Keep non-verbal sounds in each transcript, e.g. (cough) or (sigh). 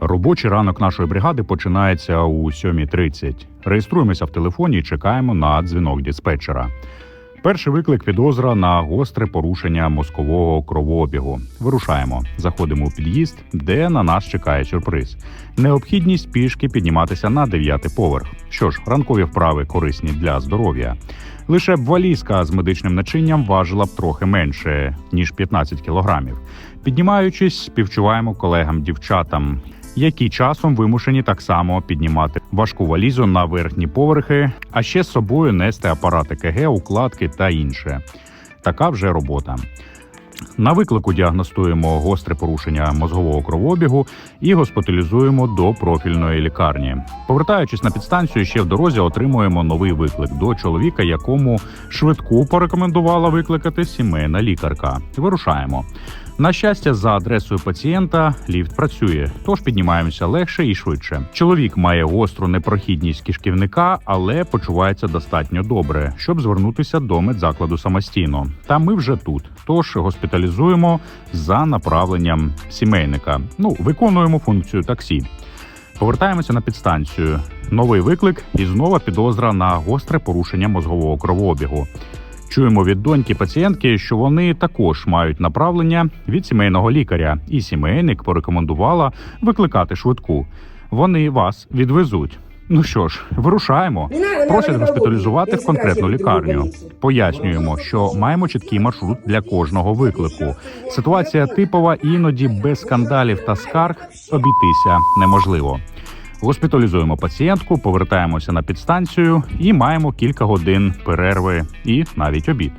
Робочий ранок нашої бригади починається у 7.30. Реєструємося в телефоні і чекаємо на дзвінок диспетчера. Перший виклик підозра на гостре порушення мозкового кровообігу. Вирушаємо, заходимо у під'їзд, де на нас чекає сюрприз. Необхідність пішки підніматися на дев'ятий поверх. Що ж, ранкові вправи корисні для здоров'я. Лише б валізка з медичним начинням важила б трохи менше ніж 15 кілограмів. Піднімаючись, співчуваємо колегам дівчатам, які часом вимушені так само піднімати важку валізу на верхні поверхи, а ще з собою нести апарати КГ, укладки та інше. Така вже робота. На виклику діагностуємо гостре порушення мозгового кровообігу і госпіталізуємо до профільної лікарні. Повертаючись на підстанцію, ще в дорозі отримуємо новий виклик до чоловіка, якому швидку порекомендувала викликати сімейна лікарка. Вирушаємо. На щастя, за адресою пацієнта ліфт працює, тож піднімаємося легше і швидше. Чоловік має гостру непрохідність кишківника, але почувається достатньо добре, щоб звернутися до медзакладу самостійно. Та ми вже тут. Тож госпіталізуємо за направленням сімейника. Ну, виконуємо функцію таксі. Повертаємося на підстанцію. Новий виклик і знову підозра на гостре порушення мозгового кровообігу. Чуємо від доньки пацієнтки, що вони також мають направлення від сімейного лікаря, і сімейник порекомендувала викликати швидку. Вони вас відвезуть. Ну що ж, вирушаємо. Просять госпіталізувати в конкретну лікарню. Пояснюємо, що маємо чіткий маршрут для кожного виклику. Ситуація типова, іноді без скандалів та скарг обійтися неможливо. Госпіталізуємо пацієнтку, повертаємося на підстанцію і маємо кілька годин перерви і навіть обід.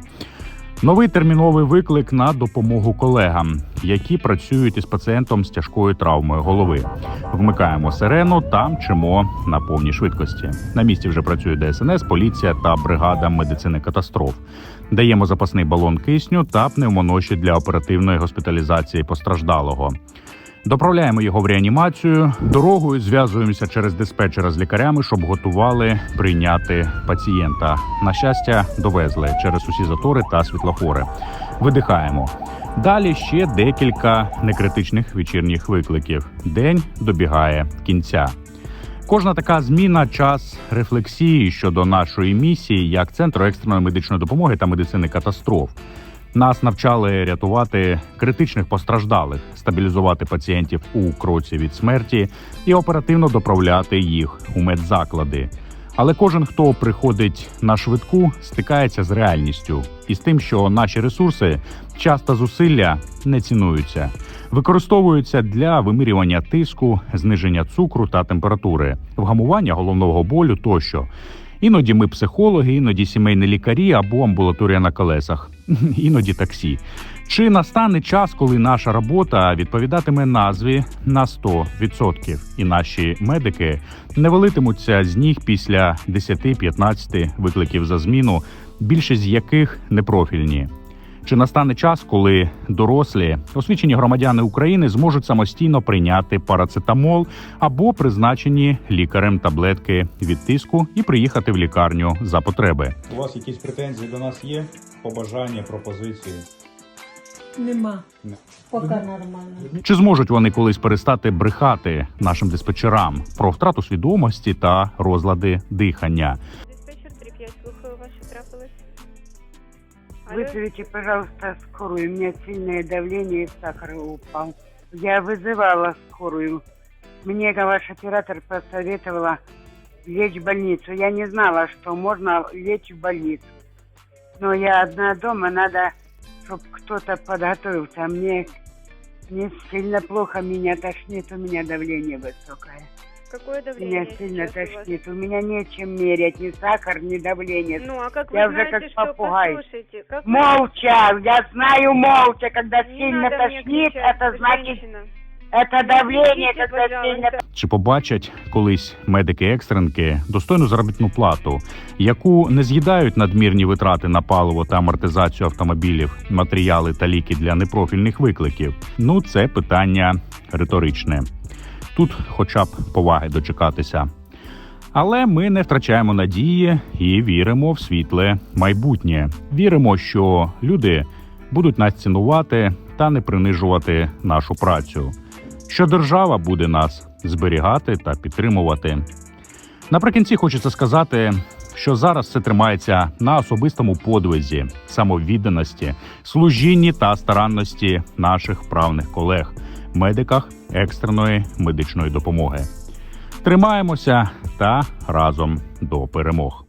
Новий терміновий виклик на допомогу колегам, які працюють із пацієнтом з тяжкою травмою голови. Вмикаємо сирену та мчимо на повній швидкості. На місці вже працює ДСНС, поліція та бригада медицини катастроф. Даємо запасний балон кисню та пневмоноші для оперативної госпіталізації постраждалого. Доправляємо його в реанімацію. Дорогою зв'язуємося через диспетчера з лікарями, щоб готували прийняти пацієнта. На щастя, довезли через усі затори та світлофори. Видихаємо. Далі ще декілька некритичних вечірніх викликів. День добігає кінця. Кожна така зміна час рефлексії щодо нашої місії як центру екстреної медичної допомоги та медицини катастроф. Нас навчали рятувати критичних постраждалих, стабілізувати пацієнтів у кроці від смерті і оперативно доправляти їх у медзаклади. Але кожен, хто приходить на швидку, стикається з реальністю і з тим, що наші ресурси, час та зусилля не цінуються, використовуються для вимірювання тиску, зниження цукру та температури, вгамування головного болю тощо. Іноді ми психологи, іноді сімейні лікарі або амбулаторія на колесах, (laughs) іноді таксі. Чи настане час, коли наша робота відповідатиме назві на 100%, і наші медики не валитимуться з ніг після 10-15 викликів за зміну, більшість з яких непрофільні? Чи настане час, коли дорослі освічені громадяни України зможуть самостійно прийняти парацетамол або призначені лікарем таблетки від тиску і приїхати в лікарню за потреби? У вас якісь претензії до нас є? Побажання, пропозиції? Нема. Не. Поки нормально. Чи зможуть вони колись перестати брехати нашим диспетчерам про втрату свідомості та розлади дихання? Диспетчер 3-5, слухаю вас, що трапилось? Алло? Вызовите, пожалуйста, скорую. У меня сильное давление и сахар упал. Я вызывала скорую. Мне ваш оператор посоветовала лечь в больницу. Я не знала, что можно лечь в больницу. Но я одна дома, надо, чтобы кто-то подготовился. А Мне, мне сильно плохо, меня тошнит, у меня давление высокое. Какое давление Меня сильно сейчас у вас? тошнит. У меня нечем мерять ни сахар, ни давление. Ну, а как вы Я уже знаете, как что попугай. послушайте? Как вы- Молча, я знаю молча, когда Не сильно надо мне тошнит, кричать, это значит, женщина. это давление, Идите, когда сильно пожалуйста. Чи побачать колись медики-екстренки достойну заробітну плату, яку не з'їдають надмірні витрати на паливо та амортизацію автомобілів, матеріали та ліки для непрофільних викликів? Ну, це питання риторичне. Тут, хоча б поваги дочекатися. Але ми не втрачаємо надії і віримо в світле майбутнє. Віримо, що люди будуть нас цінувати та не принижувати нашу працю. що держава буде нас зберігати та підтримувати. Наприкінці хочеться сказати, що зараз це тримається на особистому подвизі, самовідданості, служінні та старанності наших правних колег, медиках екстреної медичної допомоги. Тримаємося та разом до перемог.